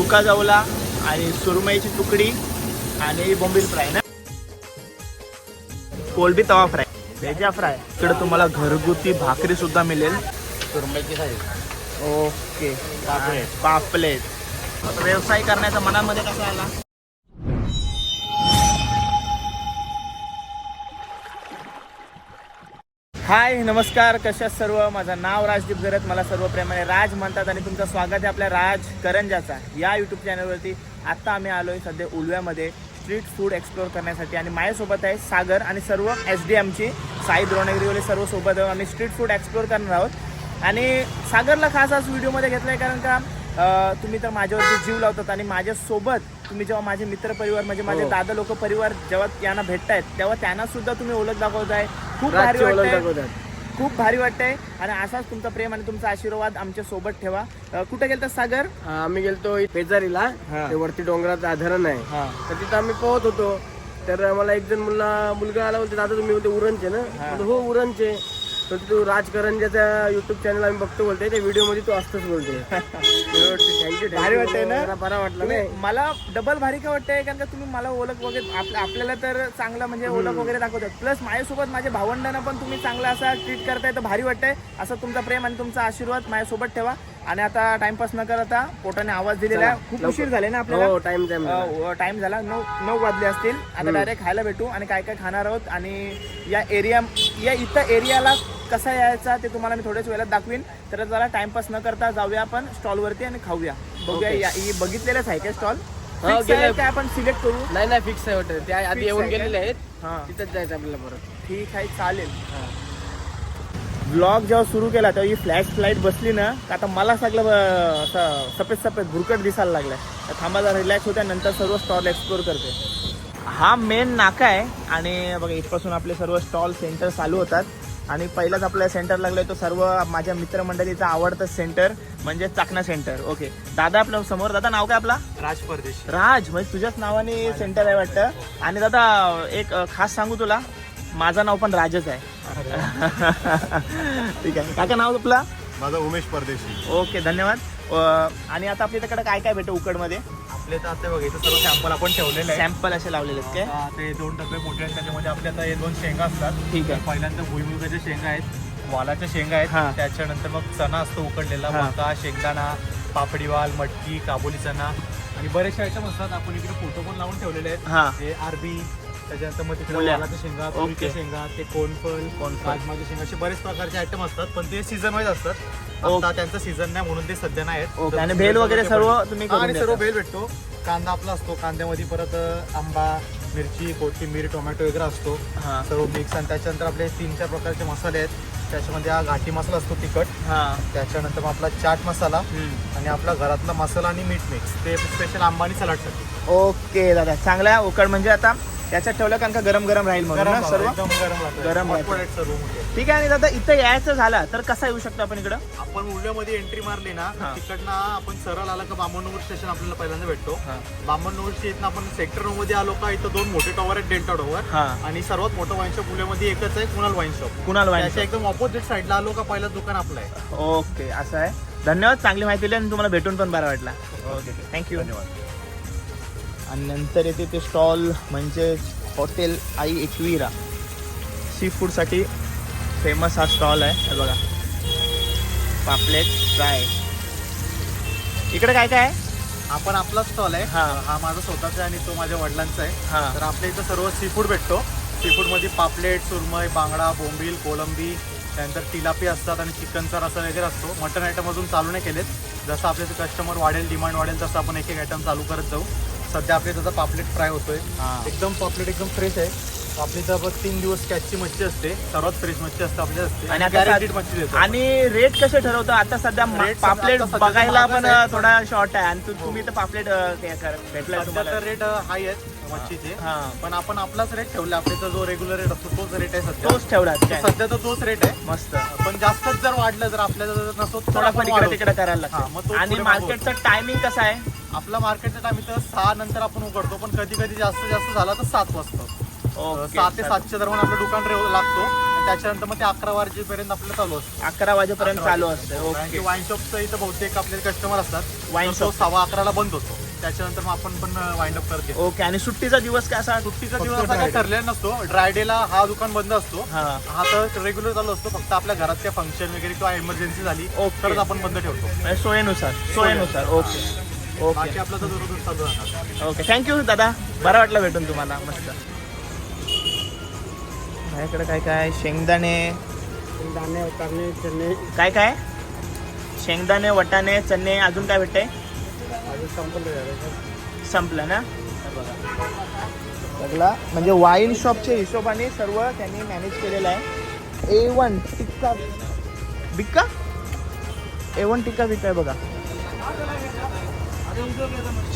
सुका जवला आणि सुरमईची तुकडी आणि बोंबील फ्राय ना? कोलबी तवा फ्राय भेजा फ्राय. इकडे तुम्हाला घरगुती भाकरी सुद्धा मिळेल. सुरमईची साईज ओके. पापलेट. पापलेट. व्यवसाय करण्याचा मनामध्ये कसा आला? हाय नमस्कार कशा सर्व? माझं नाव राजदीप गरत मला सर्व प्रेमाने राज म्हणतात आणि तुमचं स्वागत आहे आपल्या राज करंजाचा या यूट्यूब चॅनलवरती आत्ता आम्ही आलोय सध्या उलव्यामध्ये स्ट्रीट फूड एक्सप्लोअर करण्यासाठी आणि माझ्यासोबत आहे सागर आणि सर्व एस डी एमची साई द्रोणगिरीवाले. सर्व सोबत आहोत आम्ही स्ट्रीट फूड एक्सप्लोअर करणार आहोत. आणि सागरला खास आज व्हिडिओमध्ये घेतलं आहे कारण का तुम्ही तर माझ्यावरती जीव लावतात आणि माझ्यासोबत तुम्ही जेव्हा माझे मित्र परिवार म्हणजे माझे हो. दादा लोक परिवार जेव्हा यांना भेटतायत तेव्हा त्यांना सुद्धा तुम्ही ओळख दाखवताय. खूप भारी वाटतंय. खूप भारी वाटतंय. आणि असाच तुमचा प्रेम आणि तुमचा आशीर्वाद आमच्यासोबत ठेवा. अं, कुठे गेलता सागर? आम्ही गेलतो पेजारीला हा. ते वरती डोंगराचं आधारण आहे. हा. तर तिथं आम्ही पोहत होतो. तर मला एक जण मुलगा मुलगा आला बोलते दादा तुम्ही उरणचे ना. म्हणलं, हो उरणचे. तर तू राजकरंजाचा युट्यूब चॅनल आम्ही बघतो बोलते त्या व्हिडिओमध्ये तू असतोच बोलते थँक्यू भारी वाटतंय ना? बरा वाटला नाही. मला डबल भारी का वाटतंय? कारण का तुम्ही मला ओळख वगैरे आप- आपल्याला तर चांगलं म्हणजे ओळख वगैरे दाखवतात. प्लस माझ्यासोबत माझ्या भावंडांना पण तुम्ही चांगला असा ट्रीट करताय तर भारी वाटतंय. असं तुमचा प्रेम आणि तुमचा आशीर्वाद माझ्यासोबत ठेवा. आणि आता टाइमपास न करता पोटाने आवाज दिलेला आहे. खूप उशीर झाले ना आपल्याला? हो टाइम टाइम टाइम झाला. नऊ नऊ वाजले असतील. आता डायरेक्ट खायला भेटू आणि काय काय खाणार आहोत. आणि या एरिया या इथं एरियाला कसा यायचा ते तुम्हाला मी थोड्याच वेळात दाखवीन. तर जरा टाइमपास न करता जाऊया आपण स्टॉलवरती आणि खाऊया. बघूया. या- ही बघितलेलंच आहे काय स्टॉल? हो. काय आपण सिलेक्ट करू? नाही नाही फिक्स आहे वाटत ते आधी Fix येऊन आहे का? गेलेले आहेत. हा. तिथंच जायचं आपल्याला परत. ठीक आहे चालेल. ब्लॉग जेव्हा सुरू केला तेव्हा ही फ्लॅश लाइट बसली ना का आता मला सगळं अं, असं सफेद सफेद भुरकट दिसायला लागलाय. तर थांबा जरा रिलॅक्स होत्या नंतर सर्व स्टॉल एक्सप्लोर करते. हा मेन नाका आहे आणि बघा इथपासून आपले सर्व स्टॉल सेंटर चालू होतात. आणि पहिलाच आपल्या सेंटर लागलाय तो सर्व माझ्या मित्रमंडळीचा आवडतं सेंटर म्हणजे चाकणा सेंटर ओके दादा आपल्यासमोर. दादा नाव काय आपला? राज परदेश. राज म्हणजे तुझ्याच नावाने सेंटर आहे वाटतं. आणि दादा एक खास सांगू तुला माझं नाव पण राजच आहे. ठीक आहे. काका नाव आपला? माझा उमेश परदेशी. ओके धन्यवाद. आणि आता आपल्या इकडे काय काय भेटतं उकडमध्ये? आपले तर आता बघा इथं सर्व सॅम्पल आपण ठेवलेले आहे सॅम्पल असे लावलेले आहेत काय ते दोन डबे मोठे आहेत त्याच्यामध्ये आपले आता हे दोन शेंगा असतात. ठीक आहे. पहिल्यांदा भुईमुगाच्या शेंगा आहेत वालाच्या शेंगा. आहेत. त्याच्यानंतर मग चणा असतो उकडलेला हा. मका शेंगदाणा पापडीवाल मटकी काबुली चणा आणि बरेचसे आयटम असतात आपण इकडे फोटो पण लावून ठेवलेले आहेत. आरबी त्याच्यानंतर मग तिकडे. वालाच्या शेंगा तुरीच्या ओके. शेंगा ते कोणफल. राजमाच्या शेंगा असे बरेच प्रकारचे आयटम असतात पण ते सीझन वाईज असतात. आता त्यांचं सीझन नाही म्हणून ते सध्या नाही आहेत. ओके. आणि भेल वगैरे सर्व तुम्ही हा, करून आणि सर्व देता. भेल भेटतो. कांदा आपला असतो कांद्यामध्ये परत अ, आंबा मिरची कोथिंबीर टोमॅटो वगैरे असतो. हा. सर्व मिक्स आणि त्याच्यानंतर आपले तीन चार प्रकारचे मसाले आहेत. त्याच्यामध्ये हा घाटी मसाला असतो तिखट. हा. त्याच्यानंतर मग आपला चाट मसाला. हम्म. आणि आपला घरातला मसाला आणि मीठ मिक्स ते स्पेशल आंबा आणि सलाडसाठी ओके दादा. चांगला आहे उकड म्हणजे आता याच्यात ठेवलं कारण का गरम गरम राहील म्हणून ना सर्व? गरम राहतं. ठीक आहे आणि दादा इथं यायचं झालं तर कसा येऊ शकतो आपण इकडं? आपण उल्ह्यामध्ये एंट्री मारली ना हा. तिकडनं आपण सरळ आला का बामणनगर स्टेशन आपल्याला पहिल्यांदा भेटतो. बामणनगरची इथनं आपण सेक्टरमध्ये आलो का इथं दोन मोठे टॉवर आहेत डेल्टा टॉवर हा. आणि सर्वात मोठं वाईन शॉप पुण्यामध्ये एकच आहे Kunal wine shop Kunal wine त्याच्या एकदम ऑपोजिट साईडला आलो का पहिलं दुकान आपलं आहे. ओके असं आहे. धन्यवाद चांगली माहिती दिली आणि तुम्हाला भेटून पण बरा वाटला. ओके. थँक्यू धन्यवाद. आणि नंतर येते ते स्टॉल म्हणजे हॉटेल आई एकविरा. सी फूडसाठी फेमस हा स्टॉल आहे. हे बघा. पापलेट फ्राय. इकडे काय काय आहे? आपण आपला स्टॉल आहे. हा. हा माझा स्वतःचा आहे आणि तो माझ्या वडिलांचा आहे. हा. तर आपल्या इथं सर्व सी फूड भेटतो. सी फूडमध्ये पापलेट सुरमई बांगडा बोंबील कोलंबी त्यानंतर तिलापी असतात आणि चिकनचा रसा वगैरे असतो. मटन आयटम अजून चालू नाही केलेत. जसं आपले कस्टमर वाढेल डिमांड वाढेल तसं आपण एक एक आयटम चालू करत जाऊ. सध्या आपल्या त्याचा पापलेट फ्राय होतोय. हा. एकदम पापलेट एकदम फ्रेश आहे. आपली तर बघ तीन दिवस कॅचची मच्छी असते. सर्वात फ्रेश मच्छी असते आपल्या असते आणि आणि आता गॅरंटीड मच्छी देतो. आणि रेट कसे ठरवतो? आता सध्या Rate पापलेट सध्या बघायला पण. थोडा शॉर्ट आहे. आणि तु- तुम्ही तर पापलेट अं, हे कर- भेटलाय सध्या तुम्हाला. तर रेट हाय आहेत मच्छीचे. हा. पण आपण आपलाच रेट ठेवला. आपल्याचा जो रेग्युलर रेट असतो तोच रेट आहे सध्या. तोच ठेवला. काय सध्या तर तोच रेट आहे. मस्त. पण जास्तच जर वाढलं जर आपल्याला जर नसतो थोडा पण इकडे. तिकडे करायला हा, मग लागतो तो आणि पुढे मार्केटचा टायमिंग कसा आहे? आपला मार्केटचा टाइम इथं सहा नंतर आपण उघडतो पण कधी कधी जास्त जास्त झाला तर सात वाजता. सहा ते सातच्या दरम्यान आपलं दुकान लागतो. त्याच्यानंतर मग ते अकरा वाजेपर्यंत आपलं चालू असतं. अकरा वाजेपर्यंत चालू असतं. वाईन शॉपचं इथं बहुतेक आपले कस्टमर असतात. तो shop. सव्वा अकराला बंद होतो. त्याच्यानंतर मग आपण पण वाइंड अप करत. ओके. आणि सुट्टीचा दिवस काय असा? सुट्टीचा दिवस असा Friday. ठरलेला नसतो. ड्राय डेला हा दुकान बंद असतो. हा. तर रेग्युलर चालू असतो. फक्त आपल्या घरात काय फंक्शन वगैरे किंवा इमर्जन्सी झाली. तरच आपण बंद ठेवतो. म्हणजे सोयीनुसार. सोयीनुसार. ओके. ओके बाकी आपलं तर दररोज चालू राहणार. ओके थँक्यू दादा. बरं वाटलं भेटून तुम्हाला. मस्त. माझ्याकडे काय काय? शेंगदाणे. दाणे करणे चणे. काय काय? शेंगदाणे वटाणे चणे अजून काय भेटतंय? अजून संपलं झालं संपलं ना? सगळा. म्हणजे वाईन शॉपच्या हिशोबाने सर्व त्यांनी मॅनेज केलेलं आहे. A one Tikka. Bikka A one Tikka Bikka आहे बघा.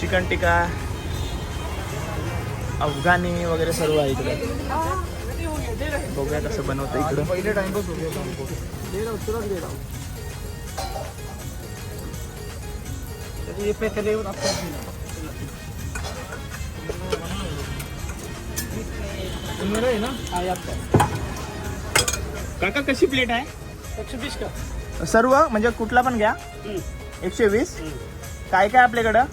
चिकन टिक्का अफगाणी वगैरे सर्व आहे इकडे. बघूया कसं बनवतं इकडं. पहिले आपका काका कशी प्लेट आहे? एक सौ बीस का? सर्व म्हणजे कुठला पण घ्या. एकशे वीस. काय काय आपल्याकडं?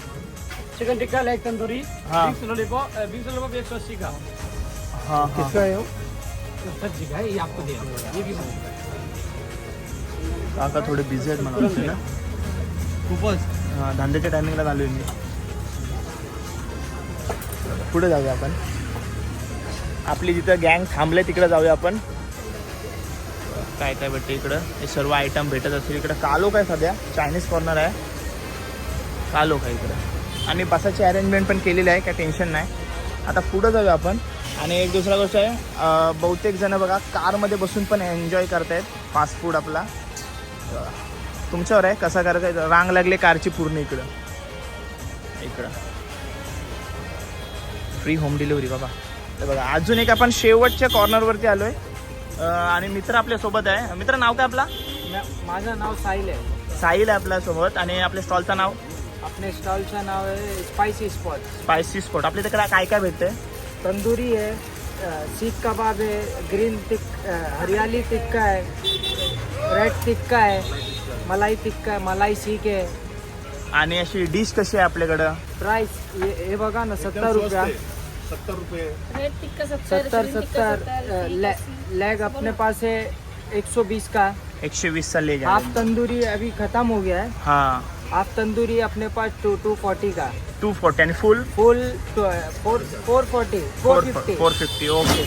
चिकन टिक्का लेग तंदूरी हाँ। विंग्स लॉलीपॉप विंग्स लॉलीपॉप एक सौ अस्सी का हां किसका है. वो सब्जी का है ये आपको दे रहा हूँ ये भी काका थोडे बिझी आहेत मला वाटतं ना खूपच हा, धंद्याच्या टायमिंगला चालू आहे मी. पुढे जाऊया आपण. आपली जिथं गँग थांबले तिकडे जाऊया आपण. काय काय भेटते इकडं? हे सर्व आयटम भेटत असतील इकडं. कालो काय सध्या? चायनीज कॉर्नर आहे. कालो काय इकडं? आणि बसाची अरेंजमेंट पण केलेली आहे काय टेन्शन नाही. आता पुढं जाऊया आपण. आणि एक दुसरा गोष्ट आहे बहुतेक जण बघा कारमध्ये बसून पण एन्जॉय करतायत. फास्ट फूड आपला. तुमच्यावर आहे कसा करायचा रांग लागली कारची पूर्ण इकडं. इकडं. फ्री होम डिलिव्हरी बाबा. तर बघा अजून एक आपण शेवटच्या कॉर्नरवरती आलो आहे आणि मित्र आपल्यासोबत आहे. मित्र नाव काय आपला? माझं नाव साहिल आहे. साहिल आहे आपल्यासोबत. आणि आपल्या स्टॉलचं नाव? आपल्या स्टॉलचं नाव आहे स्पायसी स्पॉट स्पायसी स्पॉट आपल्या तिकडे काय काय भेटतंय? तंदूरी है अ, सीख कबाब है ग्रीन टिक हरियाली टिक्का है रेड टिक्का है मलाई टिक्का है मलाई सीख है. आणि अशी डिश कशी आहे आपल्याकडं? प्राइस ये हे बघा ना सत्तर रुपया. सत्तर रुपये. रेड टिक्का सत्तर सत्तर ग्रीन टिक्का सत्तर अ, ठीक ले, है। लेग अपने पास है एक सौ बीस का. एकशे वीसचा लेज हाफ आहे तंदूरी अभी खत्म हो गया है. हां। हाफ तंदूरी अपने पास टू टू फोर्टी का। टू फोर्टी आणि full full four four forty four fifty four fifty okay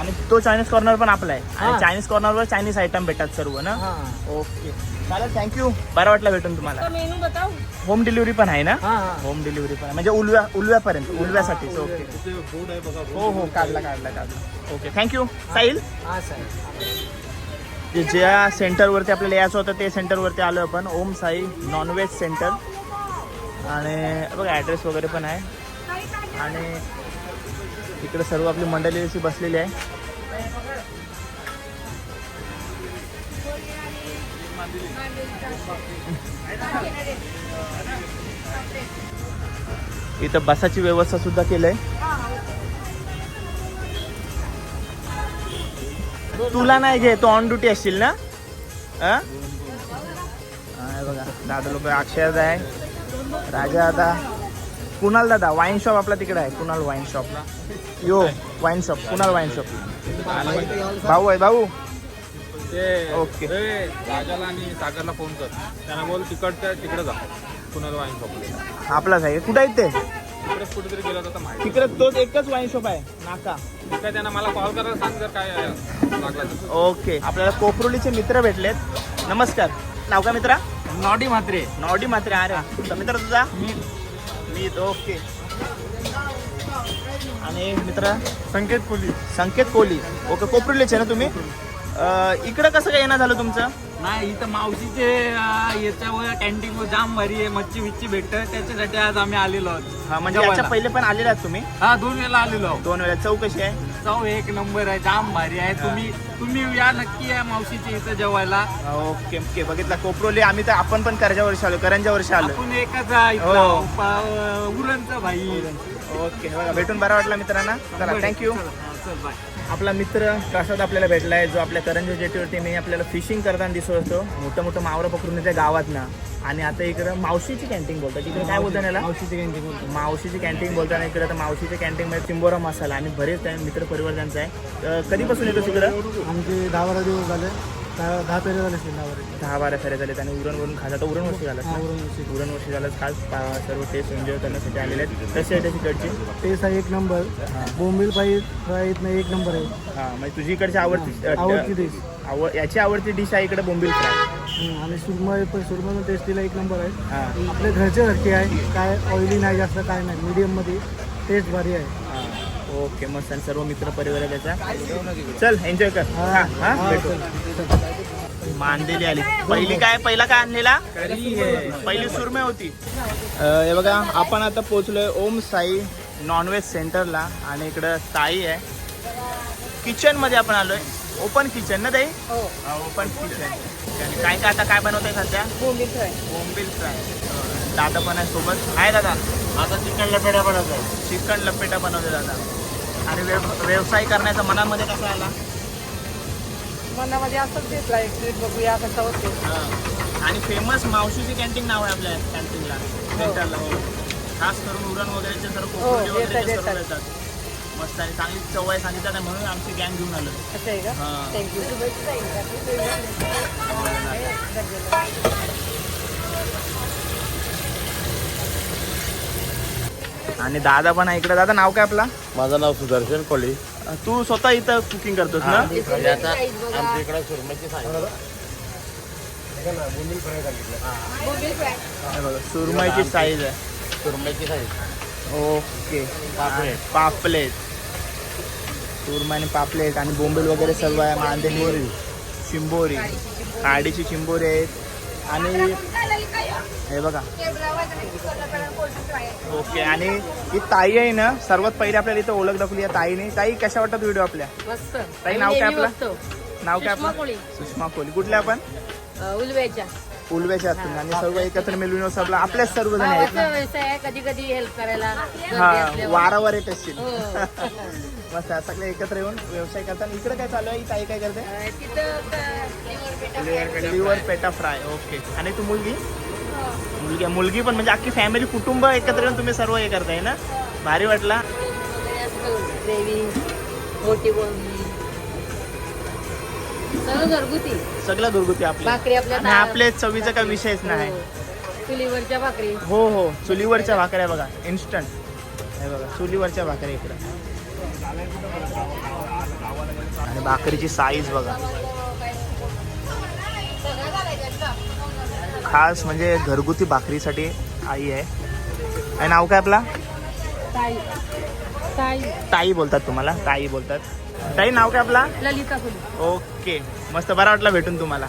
आणि तो चायनीज कॉर्नर पण आपला आहे. आणि. चायनीज कॉर्नरवर चायनीज आयटम भेटतात सर्व ना? हाँ. ओके चालेल थँक्यू बरं वाटलं भेटून तुम्हाला. मेनू बताओ होम डिलिव्हरी पण आहे ना? होम डिलिव्हरी पण आहे. म्हणजे उलव्या उलव्यापर्यंत उलव्यासाठीच ओके फूड आहे बघा हो हो काढला काढला काढला. Okay thank you Sahil? हाँ सर ज्या सेंटरवरती आपल्याला यायचं होतं ते सेंटरवरती आलो आपण. ओम साई नॉनव्हेज सेंटर आणि बघा ॲड्रेस वगैरे पण आहे. आणि इकडे सर्व आपली मंडळी अशी बसलेली आहे. इथं बसाची व्यवस्था सुद्धा केली आहे तुला नाही घे तू ऑन ड्युटी असशील ना? बघा. दादा लोक अक्षय दादा आहे राजा दादा. कुणाल दादा वाईन शॉप आपला तिकडे आहे. Kunal wine shop yo wine shop Kunal wine shop भाऊ आहे भाऊ? ओके राजाला आणि सागरला फोन कर. त्यांना बोल तिकडच्या तिकडे जा. कुणाला वाईन शॉपला आपलाच आहे. कुठे आहेत ते? तिकडे कुठेतरी गेला होता माहिती तिकडे तोच एकच वाईन शॉप आहे नाका. ठीक आहे त्यांना मला कॉल करायला सांग जर काय लागला तर. ओके. आपल्याला कोपरोलीचे मित्र भेटलेत. नमस्कार. नाव का मित्रा? नॉडी म्हात्रे. नॉडी मात्र अरे तुझा मित्र तुझा? मी. ओके. आणि मित्र? संकेत कोहली संकेत कोहली ओके कोपरुलीचे ना तुम्ही? अं, इकडं कसं काय येणं झालं तुमचं? नाही इथं मावशीचे याच्यावर कॅन्टीन जाम भारी आहे मच्छी विच्छी भेटत त्याच्यासाठी आज आम्ही आलेलो आहोत. हा म्हणजे जेवायला. याच्या पहिले पण आलेले आहात तुम्ही? हा दोन वेळेला आलेलो आहोत. दोन वेळा चौकशी आहे? चव एक नंबर आहे जाम भारी आहे. तुम्ही तुम्ही या नक्की या मावशीच्या इथं जेवायला. Okay okay. बघितला कोपरोली आम्ही तर आपण पण करजा वर्षी आलो करंजा वर्षी आलो. आपण एकच आहे इथला हो. उरणचा भाई. ओके बघा भेटून बरा वाटला मित्रांना. चला थँक्यू चल. बाय आपला मित्र प्रसाद आपल्याला भेटला आहे जो आपल्या करंजी जेटीवरती मी आपल्याला फिशिंग करताना दिसत असतो मोठं मोठं मावरं पकडून येते गावात ना आणि आता इकडं मावशीची कॅन्टीन बोलतात. इकडे काय बोलतात याला? मावशीची कॅन्टीन बोलतो मावशीची कॅन्टीन बोलताना इकडे तर मावशीच्या कॅन्टीनमध्ये चिंबोरा मसाला आणि बरेच मित्र परिवार त्यांचा आहे. तर कधीपासून येतो तिकडं आमचे दहा बारा दिवस झाले. दहा दहा झाले असतील दहा बारा दहा बारा फेऱ्या झालेत आणि उरणवरून खास आता उरण वर्षी झालं. हा. उरण वर्षी. झालं खास पा- सर्व टेस्ट एन्जॉय करण्यासाठी आलेले आहेत. कसे आहे तिकडची टेस्ट आहे एक नंबर. बोंबील फ्राई फ्राय इथनं एक नंबर आहे. हां म्हणजे तुझी इकडची आवडती आवडती डिश आवड याची आवडती डिश आहे इकडे बोंबील फ्राय. हं, आणि सुरमई पण सुरमई टेस्टीला एक नंबर आहे. हां. आपल्या घरच्या घरचे आहे काय ऑइली नाही जास्त काय नाही मीडियममध्ये टेस्ट भारी आहे. हां. ओके मस्त. आणि सर्व मित्र परिवार आहे त्याचा. चल एन्जॉय कर. हा, हां हां हा, भेटू. चल, चल. मांदेली आली. पहिली काय पहिला काय आणलेला? पहिली सुरमे होती. हे बघा आपण आता पोहोचलोय ओम साई नॉनव्हेज सेंटरला आणि इकडं ताई आहे. किचनमध्ये आपण आलोय. ओपन किचन ना ताई? ओपन किचन काय काय आता काय बनवतंय सध्या? बोंबील फ्राय. बोंबील फ्राय. दादा पण आहे सोबत. आहे दादा? आता चिकन लपेटा बनवतो चिकन लपेटा बनवते दादा. आणि व्यव- व्यवसाय करण्याचा मनामध्ये कसा आला? मनामध्ये असंच तेच ट्रीट बघूया कसं होते. हा. आणि फेमस मावशीची कॅन्टीन नाव आहे आपल्या कॅन्टीनला सेंटरला खास करून उरण वगैरेचे सर्व हो, कोकणी वगैरे देतात, ते सर्व देतात. देतात मस्त आणि चांगली चव आहे सांगितलं नाही म्हणून आमची गँग घेऊन आलो असं आहे का? हा. थँक्यू आणि दादा पण आहे इकडे. दादा नाव काय आपला? माझं नाव सुदर्शन कोळी. तू स्वतः इथं कुकिंग करतोस ना? आमच्या इकडे सुरमईची हे. सुरमईची साईज आहे. सुरमईची साईज. ओके. पापलेट. पापलेट. सुरमई आणि पापलेट आणि बोंबील वगैरे सर्व आहे. मांदेली चिंबोरी. काडीची चिंबोरी आहेत. आणि हे बघा. ओके आणि ही ताई आहे ना सर्वात पहिले आपल्याला इथं ओळख दाखवली या ताईने. ताई कशा वाटतात व्हिडिओ आपल्या? मस्त. ताई, नाव काय आपलं? नाव काय सुषमा आपलं? सुषमा कोहली कुठल्या आपण? उलव्याच्या. उलव्याच्या असतील आणि सर्व एकत्र मिळून सबला आपल्याच सर्व जण आहेत भावाचा ना व्यवसाय आहे कधी कधी हेल्प करायला हा. वारावर येत असतील हो. मस्त आहे. सगळे एकत्र येऊन व्यवसाय करतात. इकडे काय चालू आहे? ही ताई काय करते? लिव्हर पेटा फ्राय ओके आणि तू मुलगी? मुलगी मुलगी पण म्हणजे अख्खी फॅमिली कुटुंब एकत्र येऊन तुम्ही सर्व हे करताय ना? भारी वाटला. असतं. ग्रेव्ही मोठी सगळं घरगुती. सगळं घरगुती आपली. भाकरी आपल्या आणि चवीचा काय विषयच नाही. हो. चुलीवरच्या भाकरी. हो हो. चुलीवरच्या भाकऱ्या बघा इन्स्टंट हे बघा चुलीवरच्या भाकऱ्या इकडं. आणि भाकरीची साईज बघा. खास म्हणजे घरगुती भाकरीसाठी आई आहे. आणि नाव काय आपला? ताई. ताई. ताई बोलतात तुम्हाला ताई बोलतात. ताई नाव काय आपला? ललिता फुले. ओके. मस्त बरा वाटला भेटून तुम्हाला.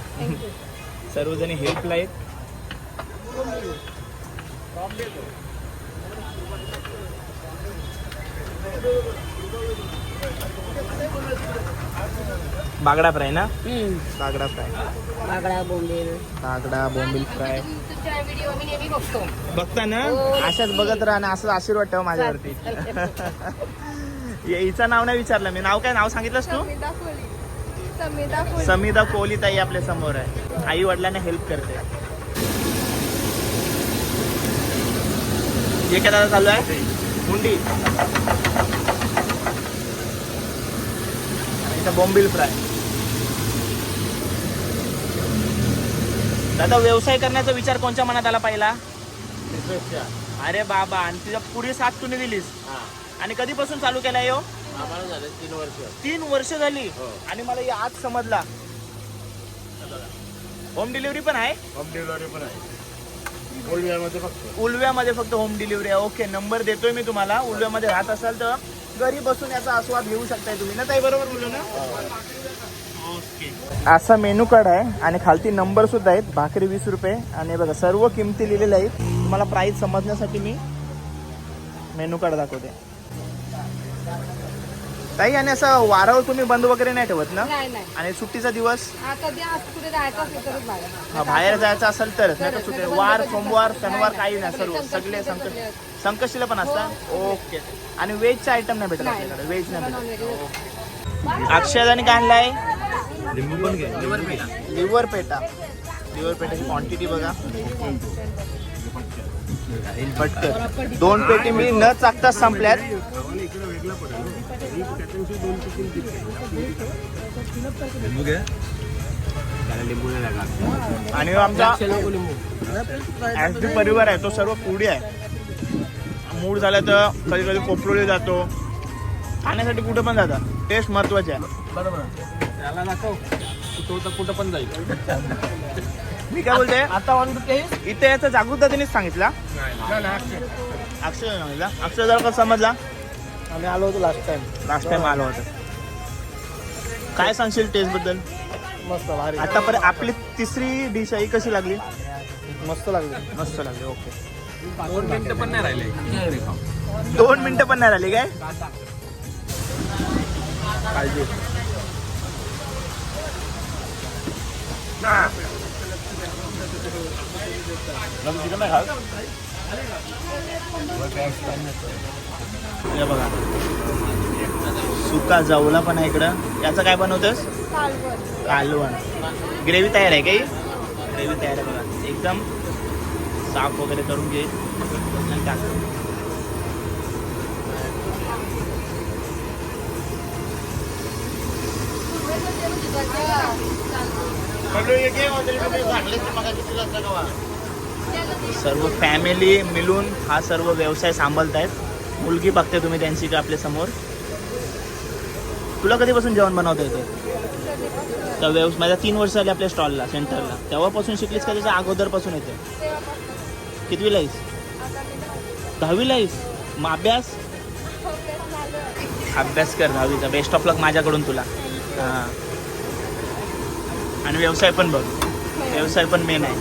सर्वजणी हेल्पला आहेत बागडा फ्राय ना? बागडा फ्राय. बागडा बोंबील. बागडा बोंबील फ्राय. तुमच्या व्हिडिओ मी नेहमी बघतो. बघता ना? हो. अशाच बघत राहा आणि असंच आशीर्वाद ठेवा माझ्यावरती. हिचं नाव नाही विचारलं. मी नाव काय नाव सांगितलंस तू? समिदा कोहली ताई आपल्यासमोर आहे. आई वडिलांना हेल्प करते. हे काय दादा चालू आहे? मुंडी इथं बॉम्बिल फ्राय. दादा व्यवसाय करण्याचा विचार कोणच्या मनात आला पहिला? अरे बाबा आणि तुझ्या पुढे साथ तुम्ही दिलीस? आणि कधीपासून चालू केलाय यो आम्हाला झाले तीन वर्ष. तीन वर्ष झाली. आणि मला हे आज समजला. होम डिलिव्हरी पण आहे? होम डिलिव्हरी पण आहे. कोलव्यामध्ये फक्त. उलव्यामध्ये फक्त होम डिलिव्हरी आहे. ओके नंबर देतोय मी तुम्हाला. उलव्यामध्ये राहत असाल तर घरी बसून याचा आस्वाद घेऊ शकताय तुम्ही. ना ताई बरोबर बोलू ना? ओके असा मेनू कार्ड आहे आणि खालती नंबर सुद्धा आहेत. भाकरी वीस रुपये. आणि बघा सर्व किमती लिहिलेल्या आहेत. तुम्हाला प्राईस समजण्यासाठी मी मेनू कार्ड दाखवते. ताई आणि असं वारावर तुम्ही बंद वगैरे नाही ठेवत ना? नाही नाही. आणि सुट्टीचा दिवस? आता जे असं कुठे जायचं असेल तरच बाहेर. हा, बाहेर जायचं असेल तरच नाही तर सुट्टी वार सोमवार शनिवार काही नाही. सर्व. सगळे आहेत. संकष्टीला पण असतात ओके. आणि व्हेजचे आयटम नाही भेटत. आपल्याकडे व्हेज नाही भेटत. non-veg. अक्षयदाने काय आणलाय? लिव्हर पेटा. लिव्हर पेटाची क्वांटिटी बघा. पटकन दोन पेटी मी न चाकता संपल्यात. आणि आमचा परिवार आहे तो सर्व पुढे आहे. मूड झाला तर कधी कधी कोपरोली जातो. खाण्यासाठी कुठे पण जातात टेस्ट महत्वाची आहे. त्याला दाखव. तो तर कुठं पण जाईल. मी काय बोलते? आता ऑन इथे याचा जागृत दादानीच सांगितला. नाही अक्षय. सांगितला. अक्षय जरा कसं समजला? आम्ही आलो होतो लास्ट टाइम लास्ट टाइम आलो होतो. काय सांगशील टेस्टबद्दल? मस्त भारी. आतापर्यंत आपली तिसरी डिश आहे कशी लागली? मस्त लागली. मस्त लागली ओके दोन मिनिटं पण नाही राहिले. दोन मिनिटं पण नाही राहिली काय? काळजी. हे बघा. सुका जवला पण आहे इकडं. याचं काय बनवतोस? कालवण. ग्रेव्ही तयार आहे काही ग्रेव्ही तयार आहे बघा. एकदम साफ वगैरे करून घे. आणि टाक. सर्व फॅमिली मिळून हा सर्व व्यवसाय सांभाळत आहेत मुलगी बघते तुम्ही त्यांची का आपल्यासमोर. तुला कधीपासून जेवण बनवता येते तर व्यवसाय माझ्या तीन वर्ष झाली आपल्या स्टॉलला सेंटरला तेव्हापासून शिकलीस का त्याच्या अगोदरपासून येते कितवीला आहेस? दहावीला आहेस? मग अभ्यास? अभ्यास कर दहावीचा. बेस्ट ऑफ लक माझ्याकडून तुला. हां. आणि व्यवसाय पण बघ. व्यवसाय पण मेन आहे.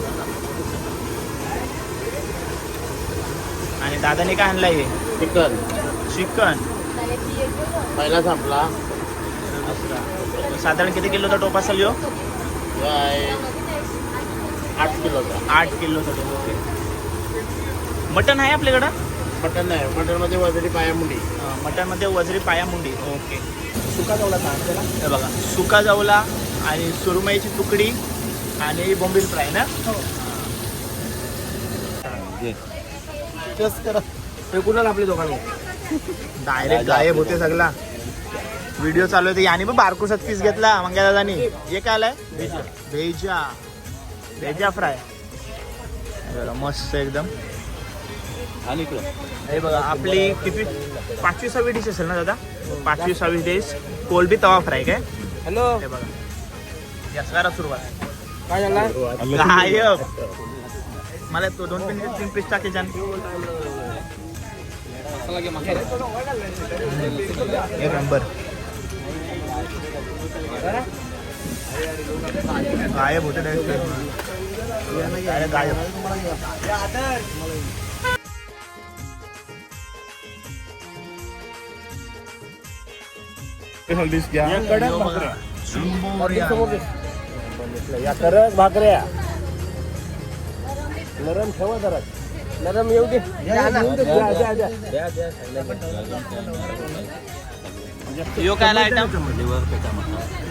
आणि दादाने काय आणलंय हे? चिकन. चिकन. पहिला संपला. दुसरा साधारण किती किलोचा टोप असेल यो? आठ किलोचा आठ किलोचा टोप ओके. मटन आहे आपल्याकडं? मटन नाही. मटनमध्ये वजरी पायामुंडी. मटनमध्ये वजरी पायामुंडी ओके. सुका जवला हे बघा सुका जवला आणि सुरमईची तुकडी आणि बोंबील फ्राय ना? करा. हे कुणाला आपली दुकान डायरेक्ट गायब होते सगळा. व्हिडिओ चालू होते याने पण बारकोसात पीस घेतला मंग्या दादानी. हे काय आलाय? भेजा. भेजा. फ्राय. मस्त एकदम. आणि हे बघा आपली किती? पाचवी सहावी डिश असेल ना दादा? पाचवी सहावी डिश कोलबी तवा फ्राय काय? हॅलो हे बघा. यस करा सुरुवात. काय झाला? गायब. मला तो दोन पीस तीन पीस टाके जाण एक नंबर गायब होते डायरेक्ट गायब. या करत भाकऱ्या नरम ठेवा जरा नरम येऊ दे. यो काय आयटम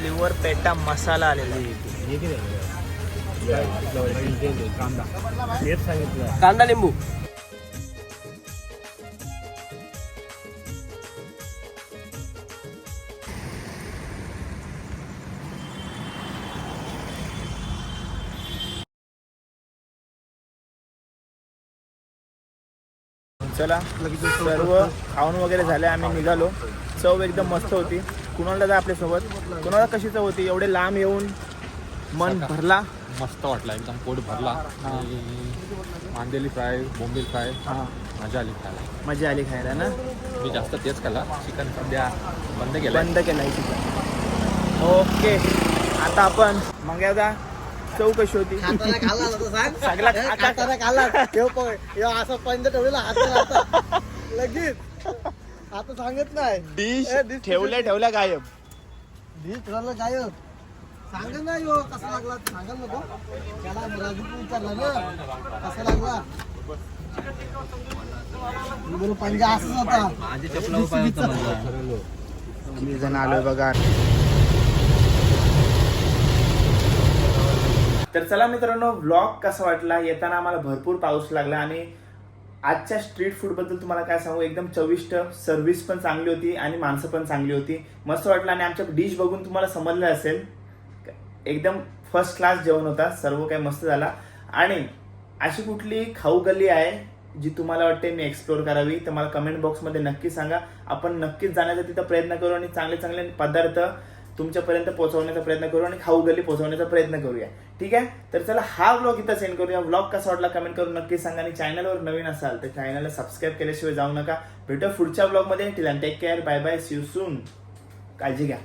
लिव्हर पेटा मसाला आलेला कांदा लिंबू चला. सर्व खाऊन वगैरे झाले आम्ही निघालो. चव एकदम मस्त होती. कुणाला जा आपल्यासोबत? कुणाला कशी चव होती? एवढे लांब येऊन मन भरला? मस्त वाटला एकदम पोट भरला. आणि मांदेली फ्राय बोंबील फ्राय मजा आली खायला. मजा आली खायला ना? मी जास्त तेच खाल्ला. चिकन सध्या बंद केलं बंद केला चिकन. ओके. आता आपण मग आता चव कशी होती सगळा खाता असं पंच ठेवलेला हात लगेच. आता सांगत नाही. डिश ठेवल्या ठेवल्या गायब. ढीस ठेवलं काय सांग ना यो कसा लागला? सांगा ना तो. त्याला राजू विचारला ना. कसा लागला? मी पंजा असंच होता. किती जण आलोय बघा. तर चला मित्रांनो व्लॉग कसा वाटला? येताना आम्हाला भरपूर पाऊस लागला आणि आजच्या स्ट्रीट फूडबद्दल तुम्हाला काय सांगू? एकदम चविष्ट सर्व्हिस पण चांगली होती आणि माणसं पण चांगली होती. मस्त वाटलं आणि आमच्या डिश बघून तुम्हाला समजलं असेल. एकदम फर्स्ट क्लास जेवण होता. सर्व काही मस्त झाला. आणि अशी कुठली खाऊ गल्ली आहे जी तुम्हाला वाटते मी एक्सप्लोर करावी? तर मला कमेंट बॉक्समध्ये नक्की सांगा. आपण नक्कीच जाण्याचा तिथं प्रयत्न करू आणि चांगले चांगले पदार्थ तुमच्यापर्यंत पोहोचवण्याचा प्रयत्न करू आणि खाऊ गल्ली पोहोचवण्याचा प्रयत्न करूया. ठीक आहे? तर चला हा व्लॉग इथं सेंड करूया. व्लॉग कसा वाटला कमेंट करून नक्की सांगा. आणि चॅनलवर नवीन असाल तर चॅनलला सबस्क्राईब केल्याशिवाय जाऊ नका. भेटू पुढच्या ब्लॉगमध्ये till take care bye bye see you soon काळजी घ्या.